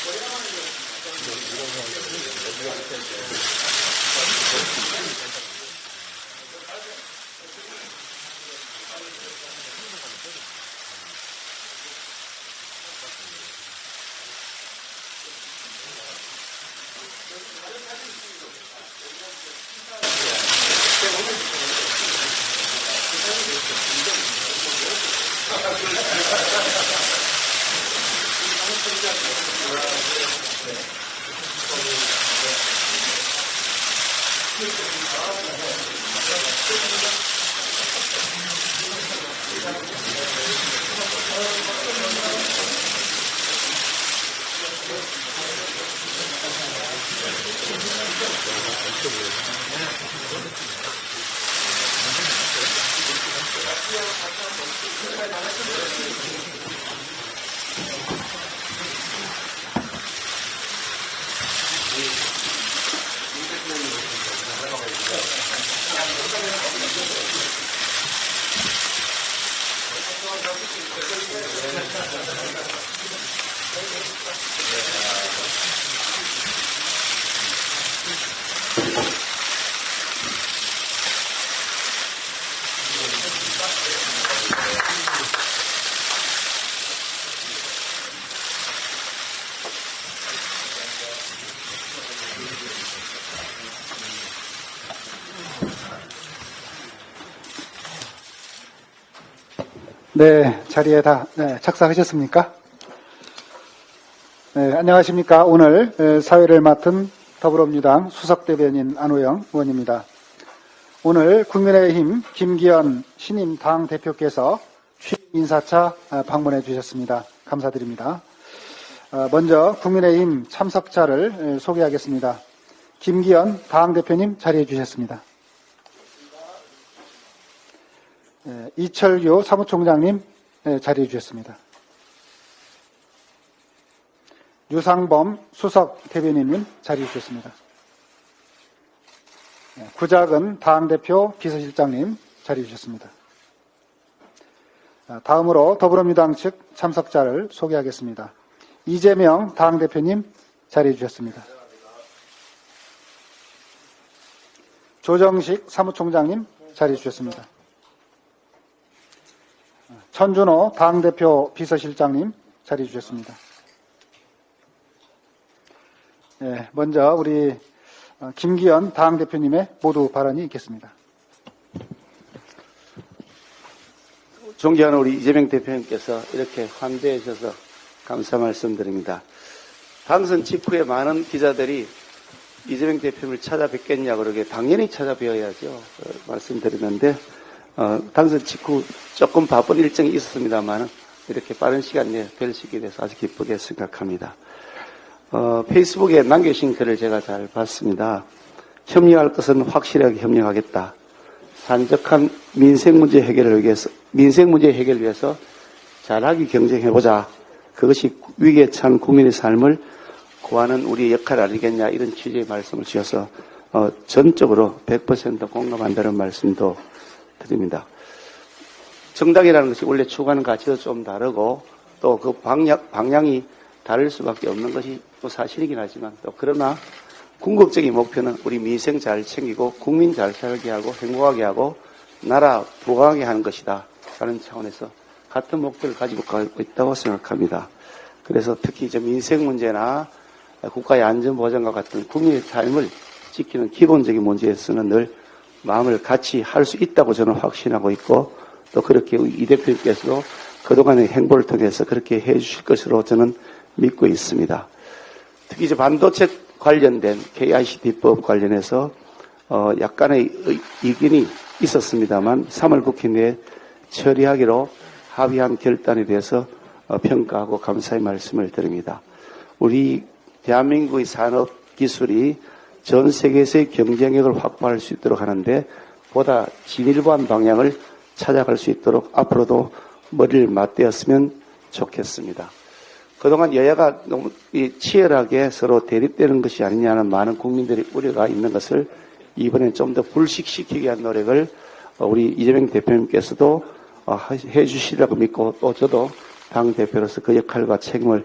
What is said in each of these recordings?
我要有几块钱移动话费，我不要现金，我只收几块。 네, 자리에 다 네, 착석하셨습니까? 네, 안녕하십니까. 오늘 에, 사회를 맡은 더불어민주당 수석대변인 안호영 의원입니다. 오늘 국민의힘 김기현 신임 당 대표께서 취임 인사차 아, 방문해 주셨습니다. 감사드립니다. 어, 먼저 국민의힘 참석자를 에, 소개하겠습니다. 김기현 당 대표님 자리해 주셨습니다. 이철규 사무총장님 예, 자리해 주셨습니다. 유상범 수석 대변인님 자리해 주셨습니다. 예, 구작은 당대표 비서실장님 자리해 주셨습니다. 아, 다음으로 더불어민주당 측 참석자를 소개하겠습니다. 이재명 당대표님 자리해 주셨습니다. 조정식 사무총장님 자리해 주셨습니다. 천준호 당대표 비서실장님 자리해 주셨습니다. 예, 먼저 우리 어, 김기현 당대표님의 모두 발언이 있겠습니다. 존경하는 우리 이재명 대표님께서 이렇게 환대해 주셔서 감사 말씀드립니다. 당선 직후에 많은 기자들이 이재명 대표님을 찾아뵙겠냐 그러게 당연히 찾아뵈어야죠. 어, 말씀드리는데 어, 당선 직후 조금 바쁜 일정이 있었습니다만 이렇게 빠른 시간 내에 뵐 수 있게 돼서 아주 기쁘게 생각합니다. 어, 페이스북에 남겨주신 글을 제가 잘 봤습니다. 협력할 것은 확실하게 협력하겠다. 산적한 민생 문제 해결을 위해서 민생 문제 해결을 위해서 잘하게 경쟁해보자. 그것이 위기에 찬 국민의 삶을 구하는 우리의 역할 아니겠냐 이런 취지의 말씀을 주셔서 어, 전적으로 100% 공감한다는 말씀도 드립니다. 정당이라는 것이 원래 추구하는 가치도 좀 다르고 또 그 방향, 방향이 다를 수밖에 없는 것이 또 사실이긴 하지만 또 그러나 궁극적인 목표는 우리 민생 잘 챙기고 국민 잘 살게 하고 행복하게 하고 나라 부강하게 하는 것이다. 라는 차원에서 같은 목표를 가지고 가고 있다고 생각합니다. 그래서 특히 이제 민생 문제나 국가의 안전 보장과 같은 국민의 삶을 지키는 기본적인 문제에서는 늘 마음을 같이 할 수 있다고 저는 확신하고 있고 또 그렇게 이 대표님께서도 그동안의 행보를 통해서 그렇게 해 주실 것으로 저는 믿고 있습니다. 특히 이제 반도체 관련된 KICD법 관련해서 어 약간의 의- 이견이 있었습니다만 3월 국회 내에 처리하기로 합의한 결단에 대해서 어, 평가하고 감사의 말씀을 드립니다. 우리 대한민국의 산업 기술이 전 세계에서의 경쟁력을 확보할 수 있도록 하는데 보다 진일보한 방향을 찾아갈 수 있도록 앞으로도 머리를 맞대었으면 좋겠습니다. 그동안 여야가 너무 이 치열하게 서로 대립되는 것이 아니냐는 많은 국민들의 우려가 있는 것을 이번엔 좀 더 불식시키기 위한 노력을 어, 우리 이재명 대표님께서도 어, 하- 해주시라고 믿고 또 저도 당 대표로서 그 역할과 책임을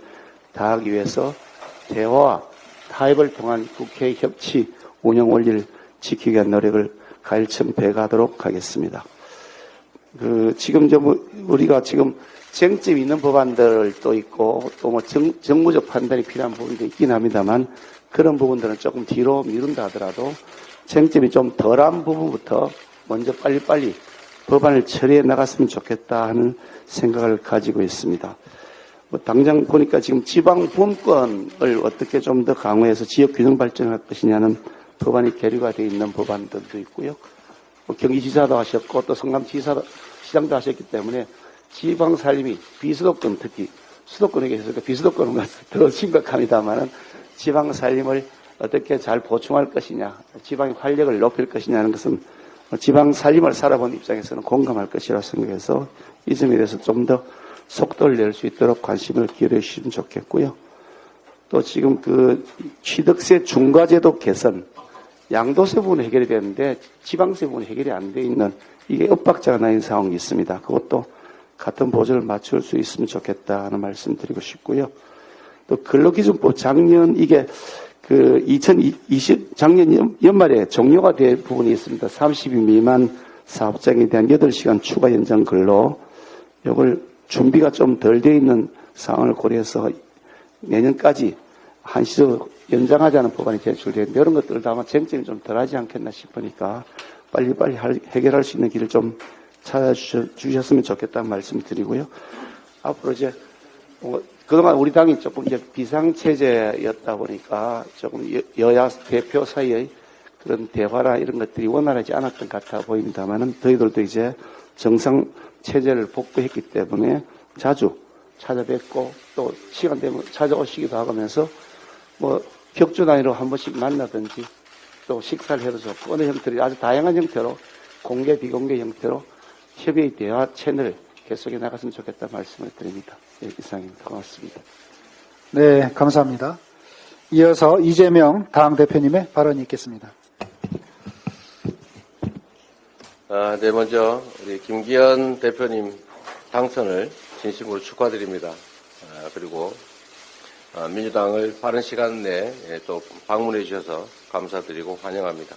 다하기 위해서 대화와 타협을 통한 국회 협치 운영 원리를 지키기 위한 노력을 가일천 배가하도록 하겠습니다. 그 지금 저뭐 우리가 지금 쟁점이 있는 법안들도 있고 또 뭐 정무적 판단이 필요한 부분도 있긴 합니다만 그런 부분들은 조금 뒤로 미룬다 하더라도 쟁점이 좀 덜한 부분부터 먼저 빨리빨리 법안을 처리해 나갔으면 좋겠다 하는 생각을 가지고 있습니다. 뭐 당장 보니까 지금 지방 분권을 어떻게 좀 더 강화해서 지역 균형 발전할 것이냐는 법안이 계류가 되어 있는 법안들도 있고요. 뭐 경기지사도 하셨고 또 성남지사 시장도 하셨기 때문에 지방 살림이 비수도권 특히 수도권에게 있어서 비수도권은 더 심각합니다만은 지방 살림을 어떻게 잘 보충할 것이냐, 지방의 활력을 높일 것이냐는 것은 지방 살림을 살아본 입장에서는 공감할 것이라 생각해서 이 점에 대해서 좀더 속도를 낼 수 있도록 관심을 기울여 주시면 좋겠고요. 또 지금 그 취득세 중과제도 개선, 양도세 부분은 해결이 되는데 지방세 부분이 해결이 안 돼 있는 이게 엇박자가 나 있는 상황이 있습니다. 그것도 같은 보조를 맞출 수 있으면 좋겠다 하는 말씀 드리고 싶고요. 또 근로기준법 작년 이게 그 2020 작년 연- 연말에 종료가 될 부분이 있습니다. 30인 미만 사업장에 대한 8시간 추가 연장 근로 이걸 준비가 좀 덜 돼 있는 상황을 고려해서 내년까지 한시적 연장하자는 법안이 제출되는데 이런 것들도 아마 쟁점이 좀 덜하지 않겠나 싶으니까 빨리빨리 할- 해결할 수 있는 길을 좀 찾아주셨으면 좋겠다는 말씀 드리고요. 앞으로 이제 어, 그동안 우리 당이 조금 이제 비상체제였다 보니까 조금 여- 여야 대표 사이의 그런 대화나 이런 것들이 원활하지 않았던 것 같아 보입니다만은 저희들도 이제 정상 체제를 복구했기 때문에 자주 찾아뵙고 또 시간 되면 찾아오시기도 하면서 뭐 격주 단위로 한 번씩 만나든지 또 식사를 해도 좋고 어느 형태로 아주 다양한 형태로 공개 비공개 형태로 협의의 대화 채널 계속해 나갔으면 좋겠다 말씀을 드립니다. 예, 이상입니다. 고맙습니다. 네, 감사합니다. 이어서 이재명 당 대표님의 발언이 있겠습니다. 아, 네, 먼저 우리 김기현 대표님 당선을 진심으로 축하드립니다. 아, 그리고 아, 민주당을 빠른 시간 내에 예, 또 방문해 주셔서 감사드리고 환영합니다.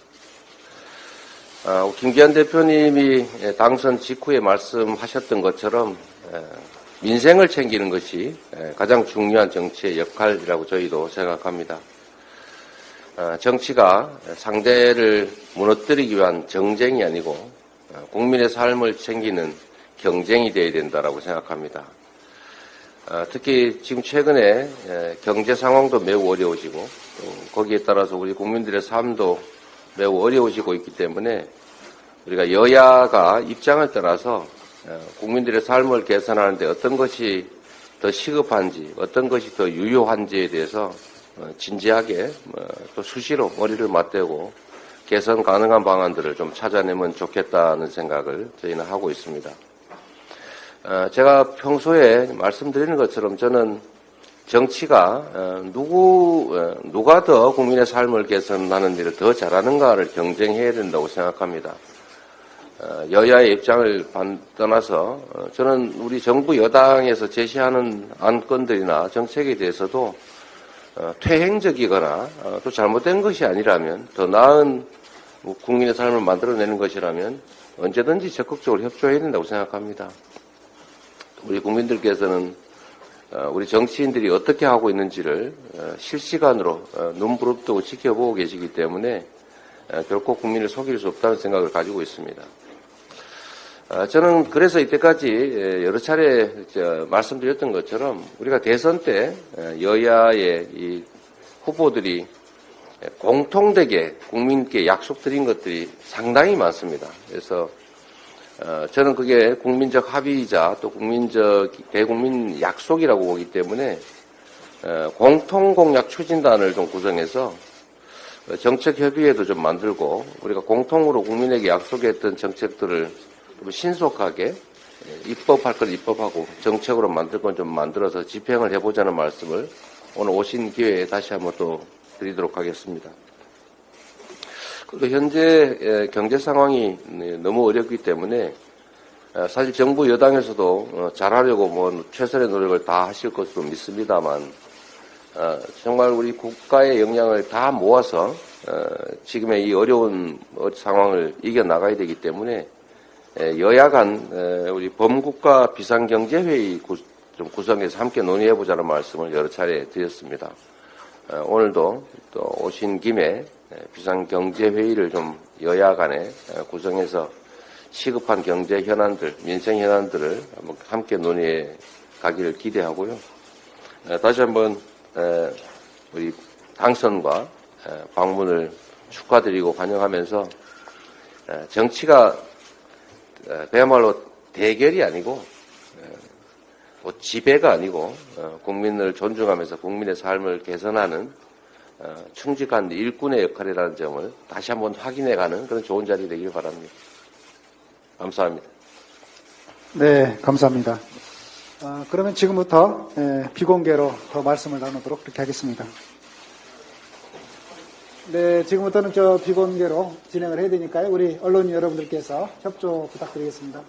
아, 김기현 대표님이 예, 당선 직후에 말씀하셨던 것처럼 예, 민생을 챙기는 것이 예, 가장 중요한 정치의 역할이라고 저희도 생각합니다. 어, 정치가 상대를 무너뜨리기 위한 정쟁이 아니고 어, 국민의 삶을 챙기는 경쟁이 되어야 된다라고 생각합니다. 어, 특히 지금 최근에 에, 경제 상황도 매우 어려워지고 또 거기에 따라서 우리 국민들의 삶도 매우 어려워지고 있기 때문에 우리가 여야가 입장을 떠나서 어, 국민들의 삶을 개선하는데 어떤 것이 더 시급한지 어떤 것이 더 유효한지에 대해서 어, 진지하게 어, 또 수시로 머리를 맞대고 개선 가능한 방안들을 좀 찾아내면 좋겠다는 생각을 저희는 하고 있습니다. 어, 제가 평소에 말씀드리는 것처럼 저는 정치가 어, 누구 어, 누가 더 국민의 삶을 개선하는 일을 더 잘하는가를 경쟁해야 된다고 생각합니다. 어, 여야의 입장을 반- 떠나서 어, 저는 우리 정부 여당에서 제시하는 안건들이나 정책에 대해서도 어, 퇴행적이거나 어, 또 잘못된 것이 아니라면 더 나은 뭐 국민의 삶을 만들어내는 것이라면 언제든지 적극적으로 협조해야 된다고 생각합니다. 우리 국민들께서는 어, 우리 정치인들이 어떻게 하고 있는지를 어, 실시간으로 어, 눈부릅뜨고 지켜보고 계시기 때문에 어, 결코 국민을 속일 수 없다는 생각을 가지고 있습니다. 어, 저는 그래서 이때까지 예, 여러 차례 저 말씀드렸던 것처럼 우리가 대선 때 어, 여야의 이 후보들이 공통되게 국민께 약속드린 것들이 상당히 많습니다. 그래서 어, 저는 그게 국민적 합의이자 또 국민적 대국민 약속이라고 보기 때문에 어, 공통 공약 추진단을 좀 구성해서 어, 정책 협의회도 좀 만들고 우리가 공통으로 국민에게 약속했던 정책들을 좀 신속하게 예, 입법할 걸 입법하고 정책으로 만들 건 좀 만들어서 집행을 해보자는 말씀을 오늘 오신 기회에 다시 한번 또 드리도록 하겠습니다. 그리고 현재 예, 경제 상황이 네, 너무 어렵기 때문에 어, 사실 정부 여당에서도 어, 잘하려고 뭐 최선의 노력을 다 하실 것으로 믿습니다만 어, 정말 우리 국가의 역량을 다 모아서 어, 지금의 이 어려운 어, 상황을 이겨 나가야 되기 때문에 에, 여야 간 에, 우리 범국가 비상경제회의 구, 좀 구성해서 함께 논의해보자는 말씀을 여러 차례 드렸습니다. 어, 오늘도 또 오신 김에 에, 비상경제회의를 좀 여야 간에 에, 구성해서 시급한 경제 현안들, 민생 현안들을 함께 논의해 가기를 기대하고요. 에, 다시 한번 에, 우리 당선과 에, 방문을 축하드리고 환영하면서 에, 정치가 에, 그야말로 대결이 아니고 에, 뭐 지배가 아니고 어, 국민을 존중하면서 국민의 삶을 개선하는 어, 충직한 일꾼의 역할이라는 점을 다시 한번 확인해가는 그런 좋은 자리 되길 바랍니다. 감사합니다. 네, 감사합니다. 아, 그러면 지금부터 예, 비공개로 더 말씀을 나누도록 그렇게 하겠습니다. 네, 지금부터는 저 비공개로 진행을 해야 되니까요. 우리 언론 여러분들께서 협조 부탁드리겠습니다.